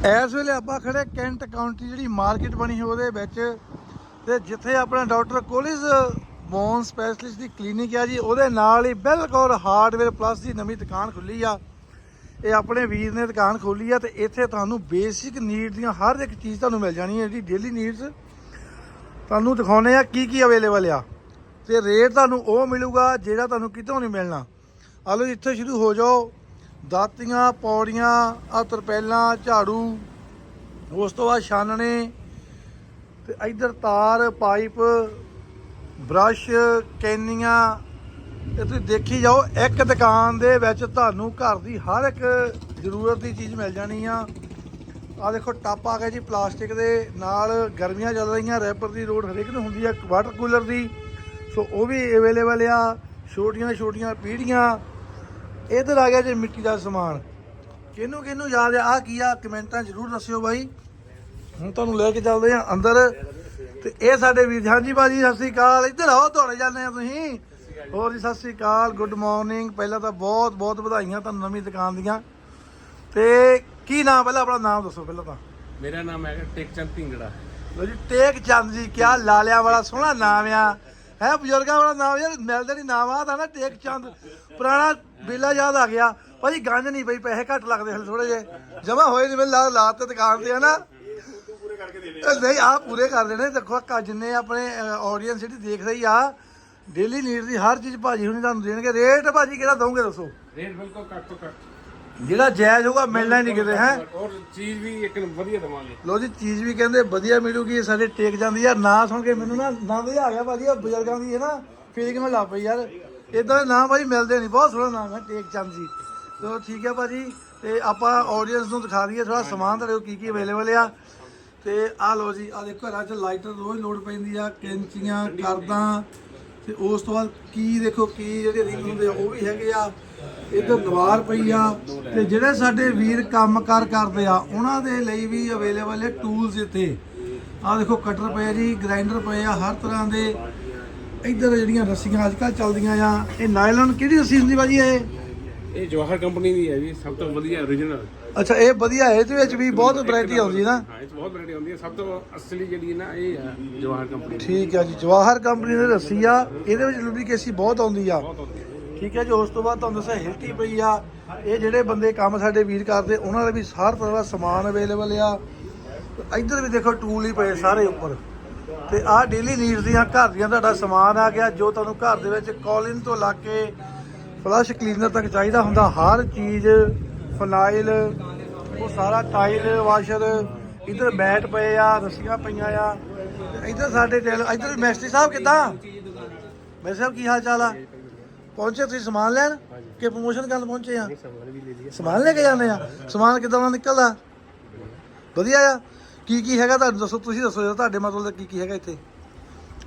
ਇਸ ਵੇਲੇ ਆਪਾਂ ਖੜੇ ਕੈਂਟ ਕਾਉਂਟੀ ਜਿਹੜੀ ਮਾਰਕੀਟ ਬਣੀ ਹੈ ਉਹਦੇ ਵਿੱਚ ਤੇ ਜਿੱਥੇ ਆਪਣਾ ਡਾਕਟਰ ਕੋਲਿਸ ਬੋਨ ਸਪੈਸ਼ਲਿਸਟ ਦੀ ਕਲੀਨਿਕ ਆ ਜੀ ਉਹਦੇ ਨਾਲ ਹੀ ਬਿਲਕੁਲ ਹਾਰਡਵੇਅਰ ਪਲੱਸ ਦੀ ਨਵੀਂ ਦੁਕਾਨ ਖੁੱਲੀ ਆ। ਇਹ ਆਪਣੇ ਵੀਰ ਨੇ ਦੁਕਾਨ ਖੋਲੀ ਆ ਤੇ ਇੱਥੇ ਤੁਹਾਨੂੰ ਬੇਸਿਕ ਨੀਡ ਦੀਆਂ ਹਰ ਇੱਕ ਚੀਜ਼ ਤੁਹਾਨੂੰ ਮਿਲ ਜਾਣੀ ਹੈ ਜਿਹੜੀ ਡੇਲੀ ਨੀਡਸ ਤੁਹਾਨੂੰ ਦਿਖਾਉਨੇ ਆ ਕੀ ਕੀ ਅਵੇਲੇਬਲ ਆ। ਤੇ ਰੇਟ ਤੁਹਾਨੂੰ ਉਹ ਮਿਲੂਗਾ ਜਿਹੜਾ ਤੁਹਾਨੂੰ ਕਿਤੋਂ ਨਹੀਂ ਮਿਲਣਾ। ਆਲੋ ਜੀ, ਇੱਥੇ ਸ਼ੁਰੂ ਹੋ ਜਾਓ। ਦਾਤੀਆਂ, ਪੌੜੀਆਂ ਆ ਤਰਪੈਲਾਂ ਝਾੜੂ, ਉਸ ਤੋਂ ਬਾਅਦ ਛਾਨਣੇ ਤੇ ਇੱਧਰ ਤਾਰ, ਪਾਈਪ, ਬ੍ਰਸ਼, ਕੈਨੀਆਂ, ਇਹ ਤੁਸੀਂ ਦੇਖੀ ਜਾਓ, ਇੱਕ ਦੁਕਾਨ ਦੇ ਵਿੱਚ ਤੁਹਾਨੂੰ ਘਰ ਦੀ ਹਰ ਇੱਕ ਜ਼ਰੂਰਤ ਦੀ ਚੀਜ਼ ਮਿਲ ਜਾਣੀ ਆ। ਆ ਦੇਖੋ, ਟੱਪ ਆ ਗਿਆ ਜੀ ਪਲਾਸਟਿਕ ਦੇ ਨਾਲ, ਗਰਮੀਆਂ ਚੱਲ ਰਹੀਆਂ, ਰੈਪਰ ਦੀ ਰੋਡ ਹਰੇਕ ਨੂੰ ਹੁੰਦੀ ਆ, ਵਾਟਰ ਕੂਲਰ ਦੀ। ਸੋ ਉਹ ਵੀ ਅਵੇਲੇਬਲ ਆ ਛੋਟੀਆਂ ਛੋਟੀਆਂ ਪੀੜੀਆਂ ਇਧਰ ਆ ਗਿਆ ਜੀ ਮਿੱਟੀ ਦਾ ਸਮਾਨ। ਕਿਹਨੂੰ ਕਿਹਨੂੰ ਯਾਦ ਆ ਕੀ ਆ ਕਮੈਂਟਾਂ ਜ਼ਰੂਰ ਦੱਸਿਓ ਬਾਈ। ਹੁਣ ਤੁਹਾਨੂੰ ਲੈ ਕੇ ਚੱਲਦੇ ਆ ਅੰਦਰ। ਤੇ ਇਹ ਸਾਡੇ ਵੀਰ ਹਾਂਜੀ ਬਾਜੀ ਸਤਿ ਸ੍ਰੀ ਅਕਾਲ। ਇੱਧਰ ਆਓ ਦੌੜੇ ਜਾਂਦੇ ਆ ਤੁਸੀਂ। ਹੋਰ ਜੀ ਸਤਿ ਸ੍ਰੀ ਅਕਾਲ ਗੁੱਡ ਮਾਰਨਿੰਗ ਪਹਿਲਾਂ ਤਾਂ ਬਹੁਤ ਬਹੁਤ ਵਧਾਈਆਂ ਤੁਹਾਨੂੰ ਨਵੀਂ ਦੁਕਾਨ ਦੀਆਂ। ਤੇ ਕੀ ਨਾਮ ਪਹਿਲਾਂ ਆਪਣਾ ਨਾਮ ਦੱਸੋ ਪਹਿਲਾਂ ਤਾਂ। ਮੇਰਾ ਨਾਮ ਹੈ ਟੇਕਚੰਦ ਢਿੰਗੜਾ ਲੋ ਜੀ ਟੇਕ ਚੰਦ ਜੀ ਕਿਆ ਲਾਲਿਆਂ ਵਾਲਾ ਸੋਹਣਾ ਨਾਮ ਆ। ਹੈ ਬਜ਼ੁਰਗਾਂ ਵਾਲਾ ਨਾਮ, ਯਾਰ ਮਿਲਦਾ ਨਹੀਂ, ਨਾਮ ਆ ਤਾਂ ਨਾ ਟੇਕ ਚੰਦ। ਪੁਰਾਣਾ ਬੇਲਾ ਯਾਦ ਆ ਗਿਆ। ਭਾਜੀ ਗੰਜ ਨਹੀਂ ਪਈ ਪੈਸੇ ਘੱਟ ਲੱਗਦੇ ਹਲ ਥੋੜੇ ਜੇ ਜਮਾ ਹੋਏ ਨਹੀਂ ਲਾ ਲਾ ਤੇ ਦੁਕਾਨ ਤੇ ਆ ਨਾ ਨਹੀਂ ਆ ਪੂਰੇ ਕਰ ਦੇਣੇ ਦੇਖੋ ਆਹ ਜਿੰਨੇ ਆਪਣੇ ਆਡੀਅנס ਜਿਹੜੀ ਦੇਖ ਰਹੀ ਆ ਡੇਲੀ ਨੀਡ ਦੀ ਹਰ ਚੀਜ਼ ਭਾਜੀ ਹੁਣੀ ਤੁਹਾਨੂੰ ਦੇਣਗੇ। ਰੇਟ ਭਾਜੀ ਕਿਹੜਾ ਦਵੋਗੇ ਦੱਸੋ? ਰੇਟ ਬਿਲਕੁਲ ਘੱਟ ਤੋਂ ਘੱਟ। ਜਿਹੜਾ ਜਾਇਜ਼ ਹੋਊਗਾ ਮਿਲਣਾ ਨਹੀਂ ਕਿਤੇ ਹੈ? ਔਰ ਚੀਜ਼ ਵੀ ਇੱਕ ਵਧੀਆ ਦਵਾਂਗੇ। ਲੋ ਜੀ ਚੀਜ਼ ਵੀ ਕਹਿੰਦੇ ਵਧੀਆ ਮਿਲੂਗੀ ਇਹ ਸਾਡੇ ਟੇਕ ਜਾਂਦੀ ਆ। ਨਾਂ ਸੁਣ ਕੇ ਮੈਨੂੰ ਨਾ ਨਾਂ ਵਧੀਆ ਆ ਗਿਆ ਭਾਜੀ ਆ ਬਜ਼ੁਰਗਾਂ ਦੀ ਹੈ ਨਾ ਫੀਲਿੰਗ ਮੈਂ ਲਾ ਪਈ ਯਾਰ। ਇਦਾਂ ਦੇ ਨਾਂ ਭਾਜੀ ਮਿਲਦੇ ਨਹੀਂ ਬਹੁਤ ਸੋਹਣਾ ਨਾਮ ਹੈ ਟੇਕ ਚੰਦ ਜੀ। ਤੋ ਠੀਕ ਹੈ ਭਾਜੀ ਤੇ ਆਪਾਂ ਆਡੀਅנס ਨੂੰ ਦਿਖਾ ਦਈਏ ਥੋੜਾ ਸਮਾਨ ਤੁਹਾਡੇ ਕੋਲ ਕੀ ਕੀ ਅਵੇਲੇਬਲ ਆ। ਤੇ ਆ ਲੋ ਜੀ ਆ ਦੇਖੋ 'ਚ ਲਾਈਟਰ ਰੋਜ਼ ਲੋਡ ਪੈਂਦੀ ਆ ਕੈਂਚੀਆਂ ਕਰਦਾਂ ਤੇ ਉਸ ਤੋਂ ਬਾਅਦ ਕੀ ਦੇਖੋ ਕੀ ਜਿਹੜੇ ਰਿੰਗ ਹੁੰਦੇ ਆ ਉਹ ਵੀ ਹੈਗੇ ਆ। ਇੱਧਰ ਦੀਵਾਰ ਪਈ ਆ ਤੇ ਜਿਹੜੇ ਸਾਡੇ ਵੀਰ ਕੰਮਕਾਰ ਕਰਦੇ ਆ ਉਹਨਾਂ ਦੇ ਲਈ ਵੀ ਅਵੇਲੇਬਲ ਹੈ ਟੂਲਸ ਇੱਥੇ। ਆ ਦੇਖੋ ਕਟਰ ਪਏ ਆ ਜੀ ਗ੍ਰਾਈਂਡਰ ਪਏ ਆ ਹਰ ਤਰ੍ਹਾਂ ਦੇ ਇੱਧਰ ਜਿਹੜੀਆਂ ਰੱਸੀਆਂ ਅੱਜ ਕੱਲ੍ਹ ਚੱਲਦੀਆਂ ਆ ਇਹ ਨਾਇਲਨ ਕਿਹੜੀ ਰੱਸੀ ਹੁੰਦੀ ਬਾਜੀ ਇਹ? ਇਹ ਜਵਾਹਰ ਕੰਪਨੀ ਦੀ ਹੈ ਜੀ ਸਭ ਤੋਂ ਵਧੀਆ origignal ਅੱਛਾ ਇਹ ਵਧੀਆ ਹੈ ਇਹਦੇ ਵਿੱਚ ਵੀ ਬਹੁਤ ਵੈਰਾਈਟੀ ਆਉਂਦੀ ਨਾ। ਹਾਂ ਇਹ 'ਚ ਬਹੁਤ ਵੈਰਾਈਟੀ ਆਉਂਦੀ ਹੈ ਸਭ ਤੋਂ ਅਸਲੀ ਜਿਹੜੀ ਨਾ ਇਹ ਹੈ ਜਵਾਹਰ ਕੰਪਨੀ ਦੀ। ਠੀਕ ਹੈ ਜੀ ਜਵਾਹਰ ਕੰਪਨੀ ਦੀ ਰੱਸੀ ਆ ਇਹਦੇ ਵਿੱਚ ਲੁਬਰੀਕੇਸੀ ਬਹੁਤ ਆਉਂਦੀ ਆ। ਬਹੁਤ ਆਉਂਦੀ ਹੈ। ਠੀਕ ਹੈ ਜੀ, ਉਸ ਤੋਂ ਬਾਅਦ ਤੁਹਾਨੂੰ ਦੱਸਿਆ ਹਿਲਟੀ ਪਈ ਆ। ਇਹ ਜਿਹੜੇ ਬੰਦੇ ਕੰਮ ਸਾਡੇ ਵੀਰ ਕਰਦੇ, ਉਹਨਾਂ ਦਾ ਵੀ ਸਾਰ ਤਰ੍ਹਾਂ ਦਾ ਸਮਾਨ ਅਵੇਲੇਬਲ ਆ। ਇੱਧਰ ਵੀ ਦੇਖੋ ਟੂਲ ਹੀ ਪਏ ਸਾਰੇ ਉੱਪਰ। ਤੇ ਆਹ ਡੇਲੀ ਨੀਡਸ ਦੀਆਂ ਘਰ ਦੀਆਂ ਤੁਹਾਡਾ ਸਮਾਨ ਆ ਗਿਆ, ਜੋ ਤੁਹਾਨੂੰ ਘਰ ਦੇ ਵਿੱਚ ਕਾਲਿਨ ਤੋਂ ਲਾ ਕੇ ਫਲਸ਼ ਕਲੀਨਰ ਤੱਕ ਚਾਹੀਦਾ ਹੁੰਦਾ, ਹਰ ਚੀਜ਼ ਫਨਾਈਲ ਉਹ ਸਾਰਾ ਟਾਈਲ ਵਾਸ਼ਰ ਇੱਧਰ ਮੈਟ ਪਏ ਆ, ਰੱਸੀਆਂ ਪਈਆਂ ਆ। ਇੱਧਰ ਸਾਡੇ ਟੇਲ ਇੱਧਰ ਮੈਸਟਰੀ ਸਾਹਿਬ ਕਿੱਦਾਂ? ਮੇਰੇ ਸਾਹਿਬ, ਕੀ ਹਾਲ ਚਾਲ ਆ? ਪਹੁੰਚੇ ਤੁਸੀਂ ਸਮਾਨ ਲੈਣ? ਕਿ ਪ੍ਰੋਮੋਸ਼ਨ ਕਰਨ ਪਹੁੰਚੇ ਆ? ਸਮਾਨ ਵੀ ਲੈ ਲਿਆ ਸਮਾਨ ਲੈ ਕੇ ਜਾਂਦੇ ਆ? ਸਮਾਨ ਕਿਦਾਂ ਦਾ ਨਿਕਲਦਾ? ਵਧੀਆ ਆ। ਕੀ ਕੀ ਹੈਗਾ ਤੁਹਾਨੂੰ ਦੱਸੋ? ਤੁਸੀਂ ਦੱਸੋ ਤੁਹਾਡੇ ਮਤਲਬ ਦਾ ਕੀ ਕੀ ਹੈਗਾ ਇੱਥੇ?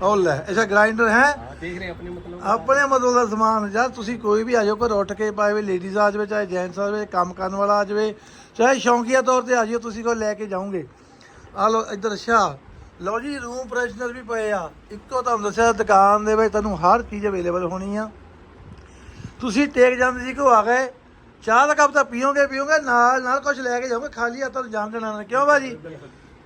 ਉਹ ਲੈ ਅੱਛਾ ਗ੍ਰਾਈਂਡਰ ਹੈ? ਦੇਖ ਰਹੇ ਆਪਣੇ ਮਤਲਬ ਆਪਣੇ ਮਤਲਬ ਦਾ ਸਮਾਨ। ਯਾਰ ਤੁਸੀਂ ਕੋਈ ਵੀ ਆ ਜਾਓ ਘਰ ਉੱਠ ਕੇ ਪਾਏ ਵੇ ਲੇਡੀਜ਼ ਆ ਜਾਵੇ ਚਾਹੇ ਜੈਂਟਸ ਆ ਜਾਵੇ ਕੰਮ ਕਰਨ ਵਾਲਾ ਆ ਜਾਵੇ ਚਾਹੇ ਸ਼ੌਂਕੀਆ ਤੌਰ ਤੇ ਆ ਜਾਓ ਤੁਸੀਂ ਕੋ ਲੈ ਕੇ ਜਾਓਗੇ। ਆ ਲੋ ਇੱਧਰ ਅੱਛਾ। ਲਓ ਜੀ ਰੂਮ ਫਰੈਸ਼ਨਰ ਵੀ ਪਏ ਆ। ਇੱਕੋ ਤੁਹਾਨੂੰ ਦੱਸਿਆ ਦੁਕਾਨ ਦੇ ਵਿੱਚ ਤੁਹਾਨੂੰ ਹਰ ਚੀਜ਼ ਅਵੇਲੇਬਲ ਹੋਣੀ ਆ। ਤੁਸੀਂ ਟੇਕ ਜਾਂਦੇ ਜੀ ਕੋ ਆ ਗਏ ਚਾਹ ਦਾ ਕੱਪ ਤਾਂ ਪੀਓਗੇ ਪੀਓਗੇ ਨਾਲ ਨਾਲ ਕੁਝ ਲੈ ਕੇ ਜਾਓਗੇ ਖਾਲੀ ਆ ਤੁਹਾਨੂੰ ਜਾਣ ਦੇਣਾ ਨਾ। ਕਿਉਂ ਬਾਜੀ?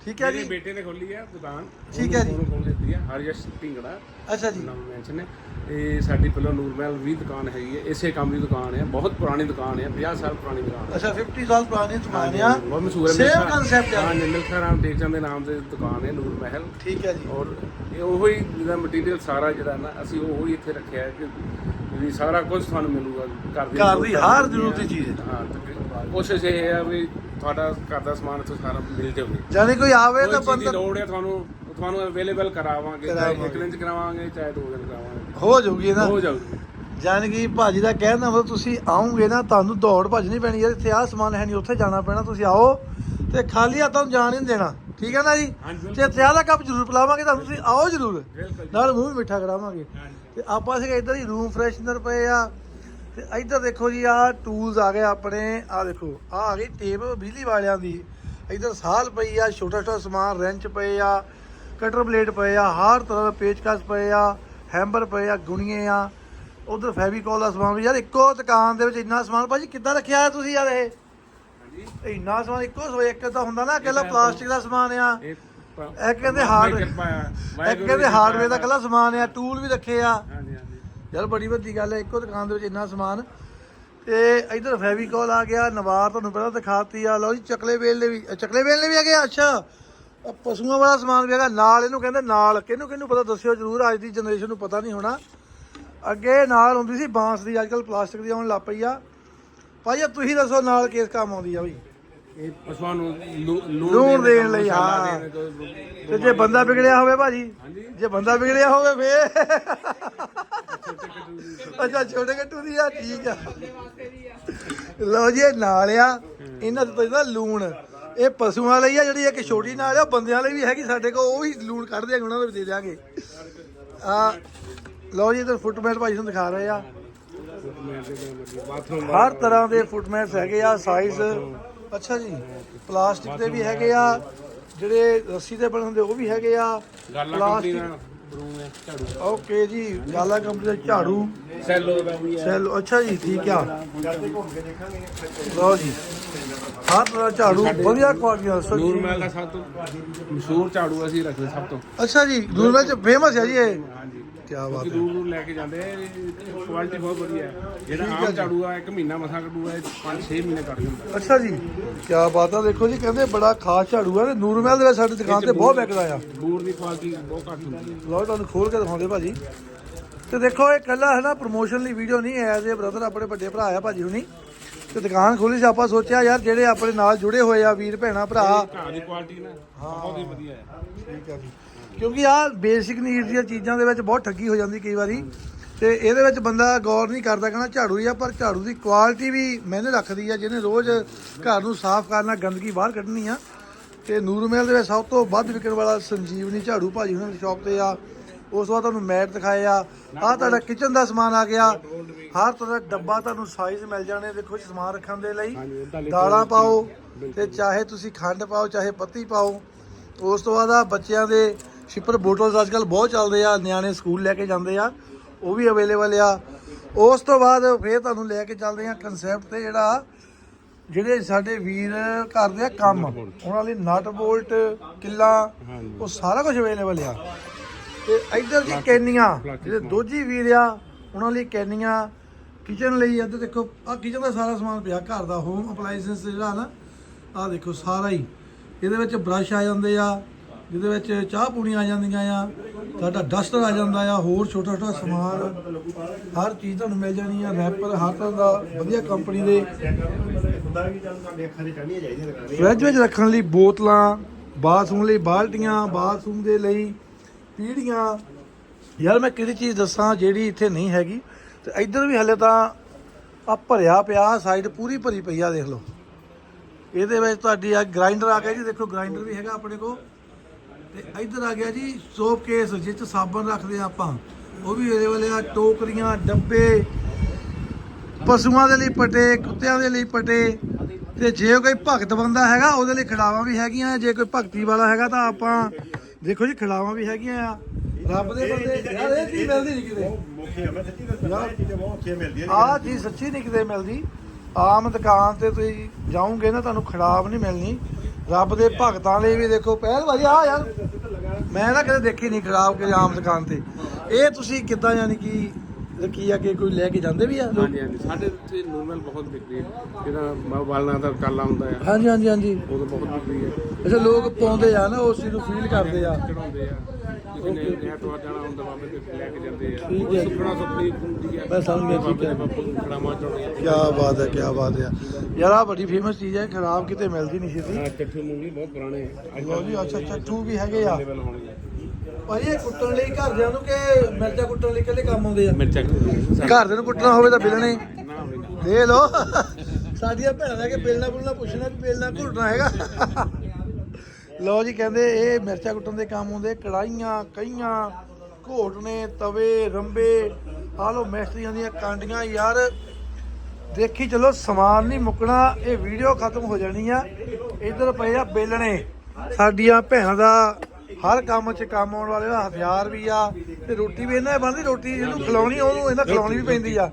ਠੀਕ ਹੈ ਮੇਰੇ ਜੀ ਬੇਟੇ ਨੇ ਖੋਲੀ ਹੈ ਦੁਕਾਨ ਠੀਕ ਹੈ ਜੀ। ਉਹਨੂੰ ਖੋਲ ਦਿੱਤੀ ਹੈ ਹਰਜਸ ਢਿੰਗੜਾ ਅੱਛਾ ਜੀ। ਨਾਮ ਮੈਂਸ਼ਨ ਹੈ ਇਹ ਸਾਡੀ ਪਹਿਲਾਂ ਨੂਰਮਹਿਲ ਵੀ ਦੁਕਾਨ ਹੈਗੀ ਹੈ ਇਸੇ ਕੰਮ ਦੀ ਦੁਕਾਨ ਹੈ ਬਹੁਤ ਪੁਰਾਣੀ ਦੁਕਾਨ ਹੈ 50 ਸਾਲ ਪੁਰਾਣੀ ਦੁਕਾਨ ਹੈ ਅੱਛਾ 50 ਸਾਲ ਪੁਰਾਣੀ ਦੁਕਾਨ ਆ। ਬਹੁਤ ਮਸ਼ਹੂਰ ਹੈ ਸੇਮ ਕਨਸੈਪਟ ਹਾਂ ਆ। ਜੀ, ਮਿਲਖਾ ਰਾਮ ਟੇਕਚੰਦ ਦੇ ਨਾਮ ਤੇ ਦੁਕਾਨ ਹੈ ਨੂਰ ਮਹਿਲ। ਠੀਕ ਹੈ ਜੀ। ਔਰ ਇਹ ਉਹੋ ਹੀ ਜਿਹਦਾ ਮਟੀਰੀਅਲ ਸਾਰਾ ਜਿਹੜਾ ਨਾ ਅਸੀਂ ਉਹੋ ਹੀ ਇੱਥੇ ਰੱਖਿਆ ਹੈ ਕਿ ਵੀ ਸਾਰਾ ਕੁਝ ਤੁਹਾਨੂੰ ਮਿਲੂਗਾ ਘਰ ਦੀ ਘਰ ਦੀ ਹਰ ਜ਼ਰੂਰਤ ਦੀ ਚੀਜ਼ ਹੈ। ਤੇ ਕੋਸ਼ਿਸ਼ ਇਹ ਹੈ ਵੀ ਤੁਹਾਡਾ ਘਰ ਦਾ ਸਮਾਨ ਇੱਥੋਂ ਸਾਰਾ ਮਿਲ ਜਾਵੇ ਜਾਨੀ ਕੋਈ ਆਵੇ ਤਾਂ ਦੀ ਬੰਦਾ ਲੋੜ ਹੈ ਤੁਹਾਨੂੰ ਤੁਹਾਨੂੰ ਅਵੇਲੇਬਲ ਕਰਾਵਾਂਗੇ ਚਾਹੇ। ਇੱਕ ਦਿਨ ਚ ਕਰਾਵਾਂਗੇ ਚਾਹੇ ਦੋ ਦਿਨ ਕਰਾਵਾਂਗੇ ਹੋ ਜਾਊਗੀ ਨਾ ਹੋ ਜਾਊਗੀ ਜਾਨ ਕਿ ਭਾਜੀ ਦਾ ਕਹਿਣਾ ਮਤਲਬ ਤੁਸੀਂ ਆਉਂਗੇ ਨਾ ਤੁਹਾਨੂੰ ਦੌੜ ਭੱਜ ਨਹੀਂ ਪੈਣੀ ਯਾਰ ਇੱਥੇ ਆਹ ਸਮਾਨ ਹੈ ਨਹੀਂ ਉੱਥੇ ਜਾਣਾ ਪੈਣਾ ਤੁਸੀਂ ਆਓ ਤੇ ਖਾਲੀ ਹੱਥਾਂ ਨੂੰ ਜਾਣ ਨਹੀਂ ਦੇਣਾ ਠੀਕ ਹੈ ਨਾ ਜੀ। ਤੇ ਇੱਥੇ ਆਹ ਦਾ ਕੱਪ ਜ਼ਰੂਰ ਪਿਲਾਵਾਂਗੇ ਤੁਹਾਨੂੰ ਤੁਸੀਂ ਆਓ ਜ਼ਰੂਰ। ਨਾਲ ਮੂੰਹ ਵੀ ਮਿੱਠਾ ਕਰਾਵਾਂਗੇ। ਤੇ ਆਪਾਂ ਸੀਗੇ ਇੱਧਰ ਹੀ ਰੂਮ ਫਰੈਸ਼ਨਰ ਪਏ ਆ। ਤੇ ਇੱਧਰ ਦੇਖੋ ਜੀ ਆਹ ਟੂਲਸ ਆ ਗਏ ਆਪਣੇ। ਆਹ ਦੇਖੋ ਆਹ ਆ ਗਈ ਟੇਪ ਬਿਜਲੀ ਵਾਲਿਆਂ ਦੀ। ਇੱਧਰ ਸਾਲ ਪਈ ਆ ਛੋਟਾ ਛੋਟਾ ਸਮਾਨ ਰੈਂਚ ਪਏ ਆ ਕਟਰ ਬਲੇਡ ਪਏ ਆ ਹਰ ਤਰ੍ਹਾਂ ਦਾ ਪੇਚਕਸ ਪਏ ਆ ਹੈਂਬਰ ਪਏ ਆ ਗੁਣੀਏ ਆ। ਉਧਰ ਫੈਵੀਕੋਲ ਦਾ ਸਮਾਨ ਵੀ ਯਾਰ ਇੱਕੋ ਦੁਕਾਨ ਦੇ ਵਿੱਚ ਇੰਨਾ ਸਮਾਨ ਭਾਜੀ ਕਿੱਦਾਂ ਰੱਖਿਆ ਹੈ ਤੁਸੀਂ ਯਾਰ ਇਹ? ਇੰਨਾ ਸਮਾਨ ਇੱਕੋ ਸੋ ਇੱਕ ਤਾਂ ਹੁੰਦਾ ਨਾ ਇਕੱਲਾ ਪਲਾਸਟਿਕ ਦਾ ਸਮਾਨ ਆ। ਇਹ ਕਹਿੰਦੇ ਹਾਰਡ ਕਿਰਪਾ ਆ। ਵਾਹਿਗੁਰੂ ਕਹਿੰਦੇ ਦੀ ਹਾਰਡਵੇਅਰ ਦਾ ਇਕੱਲਾ ਸਮਾਨ ਆ ਟੂਲ ਵੀ ਰੱਖੇ ਆ। ਹਾਂਜੀ ਹਾਂਜੀ। ਯਾਰ ਬੜੀ ਵੱਡੀ ਗੱਲ ਹੈ ਇੱਕੋ ਦੁਕਾਨ ਦੇ ਵਿੱਚ ਇੰਨਾ ਸਮਾਨ। ਤੇ ਇਧਰ ਫੈਵੀਕੋਲ ਆ ਗਿਆ ਨਵਾਰ ਤੁਹਾਨੂੰ ਪਹਿਲਾਂ ਦਿਖਾਤੀ ਆ। ਲਓ ਜੀ ਚਕਲੇ ਵੇਲਣੇ ਵੀ ਅ, ਚਕਲੇ ਵੇਲਣੇ ਵੀ ਆ ਗਏ ਅੱਛਾ ਪਸ਼ੂਆਂ ਵਾਲਾ ਸਮਾਨ ਵੀ ਹੈਗਾ ਨਾਲ ਇਹਨੂੰ ਕਹਿੰਦੇ ਨਾਲ। ਕਿਹਨੂੰ ਕਿਹਨੂੰ ਪਤਾ ਦੱਸਿਓ ਜਰੂਰ ਅੱਜ ਦੀ ਜਨਰੇਸ਼ਨ ਨੂੰ ਪਤਾ ਨਹੀਂ ਹੋਣਾ। ਅੱਗੇ ਨਾਲ ਹੁੰਦੀ ਸੀ ਬਾਂਸ ਦੀ ਅੱਜਕੱਲ ਪਲਾਸਟਿਕ ਦੀ ਆਉਣ ਲੱਗ ਪਈ ਆ। ਭਾਈ ਇਹ ਤੁਸੀਂ ਦੱਸੋ ਨਾਲ ਕਿਸ ਕੰਮ ਆਉਂਦੀ ਆ ਬਈ? ਇਹ ਪਸ਼ੂਆਂ ਨੂੰ ਲੂ- ਲੂਣ ਦੇਣ ਲਈ, ਮਸਾਲਾ ਹਾਂ। ਦੇਣ ਤੋਂ- ਤੇ ਜੇ ਬੰਦਾ ਵਿਗੜਿਆ ਹੋਵੇ ਭਾਜੀ? ਜੇ ਬੰਦਾ ਵਿਗੜਿਆ ਹੋਵੇ ਫੇਰ? ਅੱਛਾ ਛੋਟੇ ਕੱਟੂ ਦੀ। ਆ ਠੀਕ ਆ। ਲਓ ਜੀ ਇਹ ਨਾਲ ਆ। ਇਹਨਾਂ ਤੋਂ ਨਾ ਲੂਣ। ਇਹ ਪਸ਼ੂਆਂ ਲਈ ਆ ਜਿਹੜੀ ਇੱਕ ਛੋਟੀ ਨਾਲ ਆ ਉਹ ਬੰਦਿਆਂ ਲਈ ਵੀ ਹੈਗੀ ਸਾਡੇ ਕੋਲ ਉਹ ਵੀ ਲੂਣ ਕੱਢ ਦਿਆਂਗੇ ਉਹਨਾਂ ਨੂੰ ਵੀ ਦੇ ਦਿਆਂਗੇ। ਆ ਲਓ ਜੀ ਇਧਰ ਫੁੱਟਮੈਟ ਭਾਜੀ ਨੂੰ ਦਿਖਾ ਰਹੇ ਆ। ਬਾਥਰੂਮ ਹਰ ਤਰ੍ਹਾਂ ਦੇ ਫੁੱਟਮੈਟਸ ਹੈਗੇ ਆ ਸਾਈਜ਼ ਅੱਛਾ ਜੀ ਪਲਾਸਟਿਕ ਦੇ ਵੀ ਹੈਗੇ ਆ ਜਿਹੜੇ ਰੱਸੀ ਦੇ ਬਣੇ ਹੁੰਦੇ ਉਹ ਵੀ ਹੈਗੇ ਆ ਗਾਲਾ ਕੰਪਨੀ ਦਾ ਬਰੂਮ ਹੈ ਝਾੜੂ। ਓਕੇ ਜੀ ਗਾਲਾ ਕੰਪਨੀ ਦਾ ਝਾੜੂ। ਸੈਲੋ ਦਾ ਵੀ ਹੈ। ਚਲੋ ਅੱਛਾ ਜੀ ਠੀਕ ਆ। ਲਓ ਜੀ ਹਰ ਤਰ੍ਹਾਂ ਝਾੜੂ ਵਧੀਆ ਕੁਆਲਿਟੀ ਦਾ ਸਰ ਦਾ ਸਭ ਤੋਂ ਮਸ਼ਹੂਰ ਝਾੜੂ ਅਸੀਂ ਰੱਖਦੇ ਸਭ ਤੋਂ। ਅੱਛਾ ਜੀ ਦੂਰ ਵਿੱਚ ਫੇਮਸ ਹੈ ਜੀ ਇਹ। ਹਾਂਜੀ। ਕੀ ਬਾਤ ਹੈ। ਦੂਰ ਦੂਰ ਲੈ ਕੇ ਜਾਂਦੇ ਕੁਆਲਿਟੀ ਬਹੁਤ ਵਧੀਆ ਹੈ। ਜਿਹੜਾ ਆਮ ਝਾੜੂ ਆ ਇੱਕ ਮਹੀਨਾ ਮਸਾਂ ਕੱਢੂਗਾ ਇਹ 5-6 ਮਹੀਨੇ ਕੱਢ ਜਾਂਦਾ ਅੱਛਾ ਜੀ ਕੀ ਬਾਤ ਆ। ਦੇਖੋ ਜੀ ਕਹਿੰਦੇ ਬੜਾ ਖਾਸ ਝਾੜੂ ਆ ਤੇ ਨੂਰ ਮਹਿਲ ਦੇ ਵਿੱਚ ਸਾਡੀ ਦੁਕਾਨ ਤੇ ਬਹੁਤ ਵਿਕਦਾ ਆ। ਬੂਰ ਦੀ ਕੁਆਲਿਟੀ ਬਹੁਤ ਘੱਟ ਹੁੰਦੀ ਹੈ। ਲਓ ਤੁਹਾਨੂੰ ਖੋਲ ਕੇ ਦਿਖਾਉਂਦੇ ਭਾਜੀ। ਤੇ ਦੇਖੋ ਇਹ ਕੱਲਾ ਹੈ ਨਾ ਪ੍ਰੋਮੋਸ਼ਨ ਲਈ ਵੀਡੀਓ ਨਹੀਂ ਐਜ਼ ਏ ਬ੍ਰਦਰ ਆਪਣੇ ਵੱਡੇ ਭਰਾ ਆ ਭਾਜੀ ਹੁਣੀ। ਤੇ ਦੁਕਾਨ ਖੋਲੀ ਸੀ ਆਪਾਂ ਸੋਚਿਆ ਯਾਰ ਜਿਹੜੇ ਆਪਣੇ ਨਾਲ ਜੁੜੇ ਹੋਏ ਆ ਵੀਰ ਭੈਣਾ ਭਰਾ। ਦੀ ਕੁਆਲਿਟੀ ਨਾ ਬਹੁਤ ਹੀ ਵਧੀਆ ਹੈ। ਠੀਕ ਆ ਜੀ। ਕਿਉਂਕਿ ਆ ਬੇਸਿਕ ਨੀਡ ਦੀਆਂ ਚੀਜ਼ਾਂ ਦੇ ਵਿੱਚ ਬਹੁਤ ਠੱਗੀ ਹੋ ਜਾਂਦੀ ਕਈ ਵਾਰੀ ਤੇ ਇਹਦੇ ਵਿੱਚ ਬੰਦਾ ਗੌਰ ਨਹੀਂ ਕਰਦਾ ਕਹਿੰਦਾ ਝਾੜੂ ਹੀ ਆ ਪਰ ਝਾੜੂ ਦੀ ਕੁਆਲਿਟੀ ਵੀ ਮੈਨੇ ਰੱਖਦੀ ਆ ਜਿਹਨੇ ਰੋਜ਼ ਘਰ ਨੂੰ ਸਾਫ਼ ਕਰਨਾ ਗੰਦਗੀ ਬਾਹਰ ਕੱਢਣੀ ਆ। ਤੇ ਨੂਰ ਮਹਿਲ ਦੇ ਵਿੱਚ ਸਭ ਤੋਂ ਵੱਧ ਵਿਕਣ ਵਾਲਾ ਸੰਜੀਵਨੀ ਝਾੜੂ ਭਾਜੀ ਉਹਨਾਂ ਦੀ ਸ਼ਾਪ ਤੇ ਆ। ਉਸ ਤੋਂ ਬਾਅਦ ਤੁਹਾਨੂੰ ਮੈਟ ਦਿਖਾਏ ਆ। ਆ ਤੁਹਾਡਾ ਕਿਚਨ ਦਾ ਸਮਾਨ ਆ ਗਿਆ। ਹਰ ਤਰ੍ਹਾਂ ਦਾ ਡੱਬਾ ਤੁਹਾਨੂੰ ਸਾਈਜ਼ ਮਿਲ ਜਾਣੇ ਦੇਖੋ ਜੀ ਸਮਾਨ ਰੱਖਣ ਦੇ ਲਈ। ਦਾਲਾਂ ਪਾਓ ਤੇ ਚਾਹੇ ਤੁਸੀਂ ਖੰਡ ਪਾਓ ਚਾਹੇ ਪੱਤੀ ਪਾਓ। ਉਸ ਤੋਂ ਬਾਅਦ ਆ ਬੱਚਿਆਂ ਦੇ ਸ਼ਿਪਰ ਬੋਟਲਸ ਅੱਜ ਕੱਲ ਬਹੁਤ ਚੱਲਦੇ ਆ ਨਿਆਣੇ ਸਕੂਲ ਲੈ ਕੇ ਜਾਂਦੇ ਆ ਉਹ ਵੀ ਅਵੇਲੇਬਲ ਆ। ਉਸ ਤੋਂ ਬਾਅਦ ਫੇਰ ਤੁਹਾਨੂੰ ਲੈ ਕੇ ਚੱਲਦੇ ਆ ਕਨਸੈਪਟ ਤੇ ਜਿਹੜਾ ਜਿਹੜੇ ਸਾਡੇ ਵੀਰ ਕਰਦੇ ਆ ਕੰਮ। ਉਹਨਾਂ ਲਈ ਨਟ ਬੋਲਟ ਕਿੱਲਾ ਉਹ ਸਾਰਾ ਕੁਝ ਅਵੇਲੇਬਲ ਆ। ਤੇ ਇੱਧਰ ਜੀ ਕੈਨੀਆਂ ਜਿਹੜੇ ਦੋਜੀ ਵੀਰ ਆ ਉਹਨਾਂ ਲਈ ਕੈਨੀਆਂ ਕਿਚਨ ਲਈ ਇੱਧਰ ਦੇਖੋ ਆ ਕਿਚਨ ਦਾ ਸਾਰਾ ਸਮਾਨ ਪਿਆ ਘਰ ਦਾ ਹੋਮ ਅਪਲਾਈਸੈਂਸ ਜਿਹੜਾ ਨਾ ਆ ਦੇਖੋ ਸਾਰਾ ਹੀ। ਇਹਦੇ ਵਿੱਚ ਬ੍ਰਸ਼ ਆ ਜਾਂਦੇ ਆ ਜਿਹਦੇ ਵਿੱਚ ਚਾਹ ਪੂਣੀਆਂ ਆ ਜਾਂਦੀਆਂ ਆ, ਤੁਹਾਡਾ ਡਸਟਰ ਆ ਜਾਂਦਾ ਆ, ਹੋਰ ਛੋਟਾ ਛੋਟਾ ਸਮਾਨ, ਹਰ ਚੀਜ਼ ਤੁਹਾਨੂੰ ਮਿਲ ਜਾਣੀ ਆ, ਰੈਪਰ ਹਰ ਤਰ੍ਹਾਂ ਦਾ ਵਧੀਆ ਕੰਪਨੀ ਦੇ। ਫ੍ਰਿਜ ਵਿੱਚ ਰੱਖਣ ਲਈ ਬੋਤਲਾਂ, ਬਾਥਰੂਮ ਲਈ ਬਾਲਟੀਆਂ, ਬਾਥਰੂਮ ਦੇ ਲਈ ਪੀੜੀਆਂ। ਯਾਰ ਮੈਂ ਕਿਹੜੀ ਚੀਜ਼ ਦੱਸਾਂ ਜਿਹੜੀ ਇੱਥੇ ਨਹੀਂ ਹੈਗੀ? ਤੇ ਇੱਧਰ ਵੀ ਹਲੇ ਤਾਂ ਆ ਭਰਿਆ ਪਿਆ, ਸਾਈਡ ਪੂਰੀ ਭਰੀ ਪਈ ਆ, ਦੇਖ ਲਓ। ਇਹਦੇ ਵਿੱਚ ਤੁਹਾਡੀ ਆ ਗ੍ਰਾਈਂਡਰ ਆ ਗਿਆ ਜੀ, ਦੇਖੋ ਗ੍ਰਾਈਂਡਰ ਵੀ ਹੈਗਾ ਆਪਣੇ ਕੋਲ। ਤੇ ਇੱਧਰ ਆ ਗਿਆ ਜੀ ਸੋਪ ਕੇਸ ਜਿਸ 'ਚ ਸਾਬਣ ਰੱਖਦੇ ਆ ਆਪਾਂ। ਉਹ ਵੀ ਇਹਦੇ ਵਾਲੇ ਆ, ਟੋਕਰੀਆਂ, ਡੱਬੇ, ਪਸ਼ੂਆਂ ਦੇ ਲਈ ਪਟੇ, ਕੁੱਤਿਆਂ ਦੇ ਲਈ ਪਟੇ। ਤੇ ਜੇ ਕੋਈ ਭਗਤ ਬੰਦਾ ਹੈਗਾ, ਉਹਦੇ ਲਈ ਖੜਾਵਾਂ ਵੀ ਹੈਗੀਆਂ। ਜੇ ਕੋਈ ਭਗਤੀ ਵਾਲਾ ਹੈਗਾ ਤਾਂ ਆਪਾਂ, ਦੇਖੋ ਜੀ ਖੜਾਵਾਂ ਵੀ ਹੈਗੀਆਂ ਆ। ਰੱਬ ਦੇ ਬੰਦੇ, ਯਾਰ ਇਹ ਚੀਜ਼ ਮਿਲਦੀ ਨਹੀਂ ਕਿਤੇ। ਆਹ ਚੀਜ਼ ਸੱਚੀ ਨਹੀਂ ਕਿਤੇ ਮਿਲਦੀ। ਆਮ ਦੁਕਾਨ ਤੇ ਤੁਸੀਂ ਜਾਓਗੇ ਨਾ, ਤੁਹਾਨੂੰ ਖਰਾਬ ਨਹੀਂ ਮਿਲਣੀ। ਰੱਬ ਦੇ ਭਗਤਾਂ ਲਈ ਵੀ ਦੇਖੋ, ਪਹਿਲ ਵਾਰੀ ਆ ਯਾਰ, ਮੈਂ ਨਾ ਕਦੇ ਦੇਖੀ ਨਹੀਂ ਖਰਾਬ ਕਿ ਆਮ ਦੁਕਾਨ ਤੇ। ਇਹ ਤੁਸੀਂ ਕਿੱਦਾਂ ਯਾਨੀ ਕਿ ਰਕੀ ਆ ਕੇ ਕੋਈ ਲੈ ਕੇ ਜਾਂਦੇ ਵੀ ਆ? ਲੋਕ? ਹਾਂਜੀ ਹਾਂਜੀ। ਸਾਡੇ ਇੱਥੇ ਨੂਰਮਲ ਬਹੁਤ ਵਿਕਰੀ ਹੈ ਜਿਹੜਾ ਬ- ਦਾ ਕਾਲਾ ਹੁੰਦਾ ਆ। ਹਾਂਜੀ ਹਾਂਜੀ ਹਾਂਜੀ। ਉਹ ਤਾਂ ਬਹੁਤ ਵਿਕਰੀ ਹੈ ਅੱਛਾ ਲੋਕ ਪਾਉਂਦੇ ਆ ਨਾ ਉਸ ਚੀਜ਼ ਨੂੰ ਫੀਲ ਕਰਦੇ ਆ। ਚੜਾਉਂਦੇ ਆ। ਕਿਸੇ ਨੇ ਐਤਵਾਰ ਜਾਣਾ ਹੁੰਦਾ ਬਾਬੇ ਤੇ ਲੈ ਕੇ ਜਾਂਦੇ ਆ। ਠੀਕ ਹੈ। ਸੁਖਣਾ ਸੁਖਣੀ ਹੁੰਦੀ ਆ। ਮੈਂ ਸਮਝ ਗਿਆ, ਠੀਕ ਹੈ। ਬਾਬੇ ਨੂੰ ਖੜਾਵਾਂ ਚੜਾਉਂਦੇ ਕੀ ਬਾਤ ਹੈ ਕੀ ਬਾਤ ਹੈ। ਯਾਰ ਆ ਬੜੀ ਫੇਮਸ ਚੀਜ਼ ਹੈ ਖਰਾਬ ਕਿਤੇ ਮਿਲਦੀ ਨਹੀਂ ਛੇਤੀ ਆ ਚੱਠੂ ਮੂੰਗੀ ਬਹੁਤ ਪੁਰਾਣੇ ਆ। ਲਓ ਜੀ ਅੱਛਾ ਚੱਠੂ ਵੀ ਹੈਗੇ ਆ। ਲੈਵਲ ਹੋਣਗੇ। ਭਾਈ ਇਹ ਕੁੱਟਣ ਲਈ ਘਰਦਿਆਂ ਨੂੰ ਕਿ ਮਿਰਚਾਂ ਕੁੱਟਣ ਲਈ ਕਿਹੜੇ ਕੰਮ ਆਉਂਦੇ ਆ? ਮਿਰਚਾਂ ਘਰਦਿਆਂ ਨੂੰ ਕੁੱਟਣਾ ਹੋਵੇ ਤਾਂ ਬਿਲਣੇ। ਦੇ ਲੋ ਸਾਡੀਆਂ ਭੈਣਾਂ ਨੇ ਕਿ ਬਿਲਣਾ ਬੁਲਣਾ ਪੁੱਛਣਾ ਵੀ ਬਿਲਣਾ ਘੁੱਟਣਾ ਹੈਗਾ। ਲਓ ਜੀ ਕਹਿੰਦੇ ਇਹ ਮਿਰਚਾਂ ਕੁੱਟਣ ਦੇ ਕੰਮ ਆਉਂਦੇ। ਕੜਾਈਆਂ ਕਈਆਂ ਘੋਟਣੇ ਤਵੇ ਰੰਬੇ। ਆਹ ਲੋ ਮਿਸਤਰੀਆਂ ਦੀਆਂ ਕਾਂਡੀਆਂ। ਯਾਰ ਦੇਖੀ ਚਲੋ ਸਮਾਨ ਨਹੀਂ ਮੁੱਕਣਾ। ਇਹ ਵੀਡੀਓ ਖਤਮ ਹੋ ਜਾਣੀ ਆ। ਇੱਧਰ ਪਏ ਆ ਬੇਲਣੇ। ਸਾਡੀਆਂ ਭੈਣਾਂ ਦਾ ਹਰ ਕੰਮ 'ਚ ਕੰਮ ਆਉਣ ਵਾਲੇ ਦਾ ਹਥਿਆਰ ਵੀ ਆ ਤੇ ਰੋਟੀ ਵੀ ਇਹਨਾਂ ਦੀ ਬਣਦੀ ਰੋਟੀ ਜਿਹਨੂੰ ਖਿਲਾਉਣੀ ਉਹਨੂੰ ਇਹਨਾਂ ਖਿਲਾਉਣੀ ਵੀ ਪੈਂਦੀ ਆ।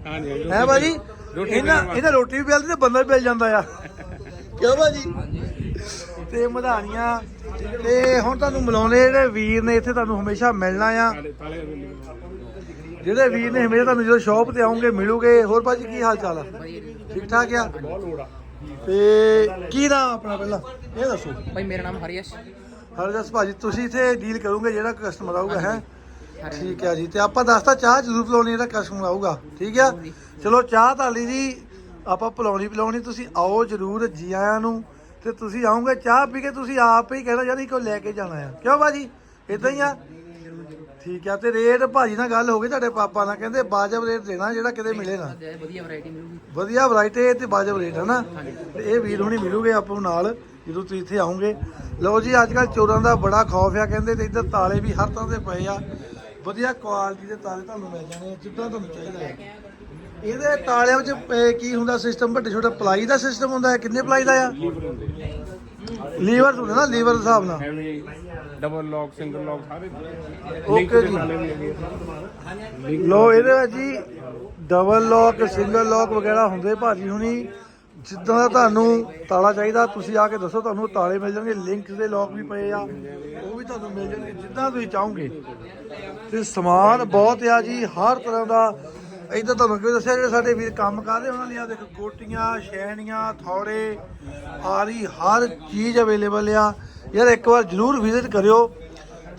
ਹੈ ਬਾਜੀ ਰੋਟੀ ਇਹਨਾਂ ਇਹਨਾਂ ਰੋਟੀ ਵੀ ਮਿਲਦੀ ਤੇ ਬੰਦਾ ਵੀ ਮਿਲ ਜਾਂਦਾ ਆ। ਕਿਉਂ ਭਾਜੀ? ਤੇ ਮਧਾਨੀਆਂ ਤੇ ਹੁਣ ਤੁਹਾਨੂੰ ਮਿਲਾਉਣੇ ਜਿਹੜੇ ਵੀਰ ਨੇ ਇੱਥੇ ਤੁਹਾਨੂੰ ਹਮੇਸ਼ਾ ਮਿਲਣਾ ਆ। ਜਿਹੜੇ ਵੀਰ ਨੇ ਹਮੇਸ਼ਾ ਤੁਹਾਨੂੰ ਜਦੋਂ ਸ਼ਾਪ ਤੇ ਆਉਂਗੇ ਮਿਲੂਗੇ। ਹੋਰ ਭਾਜੀ ਕੀ ਹਾਲ ਚਾਲ ਆ? ਠੀਕ ਠਾਕ ਆ? ਤੇ ਕੀ ਨਾਮ ਆਪਣਾ ਪਹਿਲਾਂ? ਇਹ ਦੱਸੋ। ਭਾਈ ਮੇਰਾ ਨਾਮ ਹਰੀਸ਼। ਹਰਜਸ ਭਾਜੀ ਤੁਸੀਂ ਇੱਥੇ ਡੀਲ ਕਰੋਗੇ ਜਿਹੜਾ ਕਸਟਮਰ ਆਊਗਾ ਹੈ? ਠੀਕ ਹੈ ਜੀ ਤੇ ਆਪਾਂ ਦੱਸਤਾ ਚਾਹ ਜ਼ਰੂਰ ਪਿਲਾਉਣੀ ਜਿਹੜਾ ਕਸਟਮਰ ਆਊਗਾ ਠੀਕ ਆ ਚਲੋ ਚਾਹ ਤਾਂ ਲਈ ਜੀ ਆਪਾਂ ਪਿਲਾਉਣੀ ਪਿਲਾਉਣੀ ਤੁਸੀਂ ਆਓ ਜ਼ਰੂਰ ਜੀ ਆਇਆਂ ਨੂੰ ਤੇ ਤੁਸੀਂ ਆਓਗੇ ਚਾਹ ਪੀ ਕੇ ਤੁਸੀਂ ਆਪ ਹੀ ਕਹਿਣਾ ਯਾਰ ਕੋਈ ਲੈ ਕੇ ਜਾਣਾ ਆ ਕਿਉਂ ਭਾਜੀ? ਇਦਾਂ ਹੀ ਆ? ਠੀਕ ਆ ਤੇ ਰੇਟ ਭਾਜੀ ਨਾਲ ਗੱਲ ਹੋ ਗਈ ਤੁਹਾਡੇ ਪਾਪਾ ਨਾਲ ਕਹਿੰਦੇ ਬਾਜਬ ਰੇਟ ਦੇਣਾ ਜਿਹੜਾ ਕਿਤੇ ਮਿਲੇ ਨਾ। ਵਧੀਆ ਵੈਰਾਈਟੀ ਮਿਲੂਗੀ। ਵਧੀਆ ਵੈਰਾਈਟੀ ਤੇ ਬਾਜਬ ਰੇਟ ਹੈ ਨਾ? ਤੇ ਇਹ ਵੀਰ ਹੁਣੀ ਮਿਲੂਗੇ ਆਪਾਂ ਨਾਲ। ਜਦੋਂ ਤੁਸੀਂ ਇੱਥੇ ਆਉਂਗੇ। ਲਓ ਜੀ ਅੱਜ ਕੱਲ ਚੋਰਾਂ ਦਾ ਬੜਾ ਖੌਫ ਆ ਕਹਿੰਦੇ ਤੇ ਇੱਧਰ ਤਾਲੇ ਵੀ ਹਰ ਤਰ੍ਹਾਂ ਦੇ ਪਏ ਆ। ਵਧੀਆ ਕੁਆਲਿਟੀ ਦੇ ਤਾਲੇ ਤੁਹਾਨੂੰ ਮਿਲ ਜਾਣੇ ਜਿੱਦਾਂ ਤੁਹਾਨੂੰ ਚਾਹੀਦਾ ਹੈ। ਇਹਦੇ ਤਾਲਿਆਂ ਵਿੱਚ ਕੀ ਹੁੰਦਾ ਸਿਸਟਮ ਵੱਡੇ ਛੋਟੇ ਪਲਾਈ ਦਾ ਸਿਸਟਮ ਹੁੰਦਾ ਹੈ ਕਿੰਨੇ ਪਲਾਈ ਦਾ ਆ? ਲੀਵਰ ਹੁੰਦਾ ਨਾ ਲੀਵਰ ਦੇ ਹਿਸਾਬ ਨਾਲ। ਡਬਲ ਲੌਕ ਸਿੰਗਲ ਲੌਕ ਸਾਰੇ ਓਕੇ ਜੀ। ਲੋ ਇਹਦੇ ਵਿੱਚ ਜੀ ਡਬਲ ਲੋਕ ਸਿੰਗਲ ਲੋਕ ਵਗੈਰਾ ਹੁੰਦੇ ਭਾਜੀ ਹੁਣੀ। ਜਿੱਦਾਂ ਦਾ ਤੁਹਾਨੂੰ ਤਾਲਾ ਚਾਹੀਦਾ, ਤੁਸੀਂ ਆ ਕੇ ਦੱਸੋ, ਤੁਹਾਨੂੰ ਤਾਲੇ ਮਿਲ ਜਾਣਗੇ ਲਿੰਕ ਦੇ ਲੋਕ ਵੀ ਪਏ ਆ, ਉਹ ਵੀ ਤੁਹਾਨੂੰ ਮਿਲ ਜਾਣਗੇ, ਜਿੱਦਾਂ ਤੁਸੀਂ ਚਾਹੋਗੇ। ਤੇ ਸਮਾਨ ਬਹੁਤ ਆ ਜੀ, ਹਰ ਤਰ੍ਹਾਂ ਦਾ। ਇਦਾਂ ਤੁਹਾਨੂੰ ਕਿਉਂ ਦੱਸਿਆ, ਜਿਹੜੇ ਸਾਡੇ ਵੀਰ ਕੰਮ ਕਰ ਰਹੇ, ਉਹਨਾਂ ਲਈ ਆ ਦੇਖੋ, ਕੋਟੀਆਂ, ਸ਼ੈਣੀਆਂ, ਥੌੜੇ ਆਰੀ ਹਰ ਚੀਜ਼ ਅਵੇਲੇਬਲ ਆ। ਯਾਰ ਇੱਕ ਵਾਰ ਜਰੂਰ ਵਿਜ਼ਿਟ ਕਰਿਓ।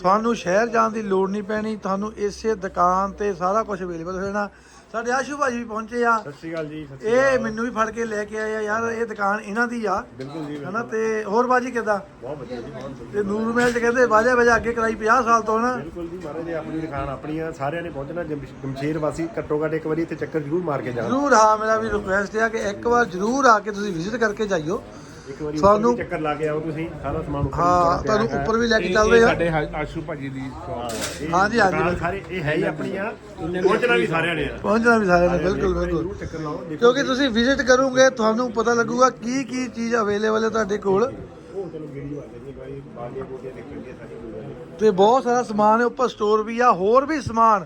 ਤੁਹਾਨੂੰ ਸ਼ਹਿਰ ਜਾਣ ਦੀ ਲੋੜ ਨਹੀਂ ਪੈਣੀ ਤੁਹਾਨੂੰ ਇਸੇ ਦੁਕਾਨ ਤੇ ਸਾਰਾ ਕੁਝ ਅਵੇਲੇਬਲ ਹੋ ਜਾਣਾ। ਸਾਡੇ ਆਸ਼ੂ ਭਾਜੀ ਵੀ ਪਹੁੰਚੇ ਆ। ਸਤਿ ਸ਼੍ਰੀ ਅਕਾਲ ਜੀ ਸਤਿ ਇਹ ਮੈਨੂੰ ਵੀ ਫੜ ਕੇ ਲੈ ਕੇ ਆਏ ਆ ਯਾਰ ਇਹ ਦੁਕਾਨ ਇਹਨਾਂ ਦੀ ਆ। ਬਿਲਕੁਲ ਜੀ ਹਨਾ ਤੇ ਹੋਰ ਬਾਜੀ ਕਿਦਾਂ? ਬਹੁਤ ਵਧੀਆ ਜੀ ਬਹੁਤ ਵਧੀਆ। ਤੇ ਨੂਰ ਮਹਿਲ ਚ ਕਹਿੰਦੇ ਬਾਜਾ ਬਾਜਾ ਅੱਗੇ ਕਰਾਈ 50 ਸਾਲ ਤੋਂ ਨਾ ਬਿਲਕੁਲ ਜੀ ਮਹਾਰਾਜ ਜੀ ਆਪਣੀ ਦੁਕਾਨ ਆਪਣੀ ਆ ਸਾਰਿਆਂ ਨੇ ਪਹੁੰਚਣਾ ਜਮਸ਼ੇਰ ਵਾਸੀ ਘੱਟੋ ਘੱਟ ਇੱਕ ਵਾਰੀ ਇੱਥੇ ਚੱਕਰ ਜ਼ਰੂਰ ਮਾਰ ਕੇ ਜਾਣਾ। ਜ਼ਰੂਰ ਹਾਂ ਮੇਰਾ ਵੀ ਰਿਕੁਐਸਟ ਹੈ ਕਿ ਇੱਕ ਵਾਰ ਜ਼ਰੂਰ ਆ ਕੇ ਤੁਸੀਂ ਵਿਜ਼ਿਟ ਕਰਕੇ ਜਾਈਓ। ਇੱਕ ਵਾਰੀ ਸਾਨੂੰ- ਉੱਪਰ ਵੀ ਚੱਕਰ ਲਾ ਕੇ ਆਓ ਤੁਸੀਂ ਸਾਰਾ ਸਮਾਨ ਉੱਪਰ ਹਾਂ ਪਿਆ ਤੁਹਾਨੂੰ ਹੈ। ਉੱਪਰ ਵੀ ਲੈ ਕੇ ਇਹ- ਚੱਲਦੇ ਇਹ ਆ। ਸਾਡੇ ਹਾ- ਆਸ਼ੂ ਭਾਜੀ ਦੀ ਸ਼ੌਪ ਹੈ ਇਹ ਹਾਂਜੀ, ਹਾਂਜੀ, ਦੁਕਾਨ ਬਿਲਕੁਲ। ਸਾਰੇ ਇਹ ਹੈ ਹੀ ਆਪਣੀ ਆ ਪਹੁੰਚਣਾ ਵੀ ਸਾਰਿਆਂ ਨੇ ਆ। ਪਹੁੰਚਣਾ ਵੀ ਸਾਰਿਆਂ ਨੇ ਬਿਲਕੁਲ ਇੱਕ ਵਾਰੀ ਬਿਲਕੁਲ। ਜ਼ਰੂਰ ਚੱਕਰ ਲਾਓ ਦੇਖੋ ਕਿਉਂਕਿ ਤੁਸੀਂ ਵਿਜ਼ਿਟ ਕਰੋਗੇ ਤੁਹਾਨੂੰ ਪਤਾ ਲੱਗੂਗਾ ਕੀ ਕੀ ਚੀਜ਼ ਅਵੇਲੇਬਲ ਹੈ ਤੁਹਾਡੇ ਕੋਲ। ਤੇ ਬਹੁਤ ਸਾਰਾ ਸਮਾਨ ਹੈ ਉੱਪਰ ਸਟੋਰ ਵੀ ਆ ਹੋਰ ਵੀ ਸਮਾਨ।